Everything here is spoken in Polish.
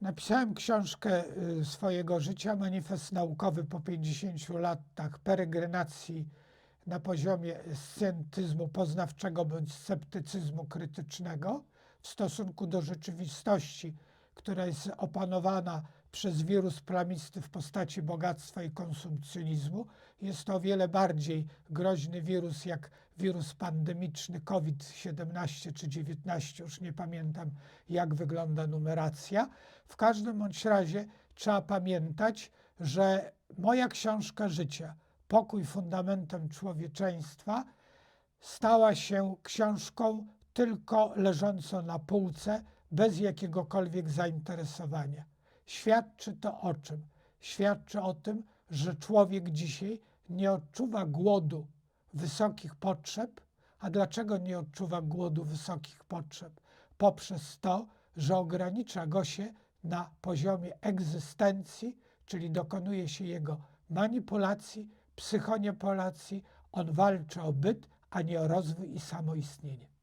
Napisałem książkę y, swojego życia, manifest naukowy po 50 latach peregrinacji na poziomie scientyzmu poznawczego bądź sceptycyzmu krytycznego w stosunku do rzeczywistości, która jest opanowana przez wirus plamisty w postaci bogactwa i konsumpcjonizmu. Jest to o wiele bardziej groźny wirus jak wirus pandemiczny COVID-17 czy 19, już nie pamiętam jak wygląda numeracja. W każdym bądź razie trzeba pamiętać, że moja książka życia, Pokój fundamentem człowieczeństwa, stała się książką tylko leżącą na półce, bez jakiegokolwiek zainteresowania. Świadczy to o czym? Świadczy o tym, że człowiek dzisiaj nie odczuwa głodu wysokich potrzeb. A dlaczego nie odczuwa głodu wysokich potrzeb? Poprzez to, że ogranicza go się na poziomie egzystencji, czyli dokonuje się jego manipulacji, psychonipulacji. On walczy o byt, a nie o rozwój i samoistnienie.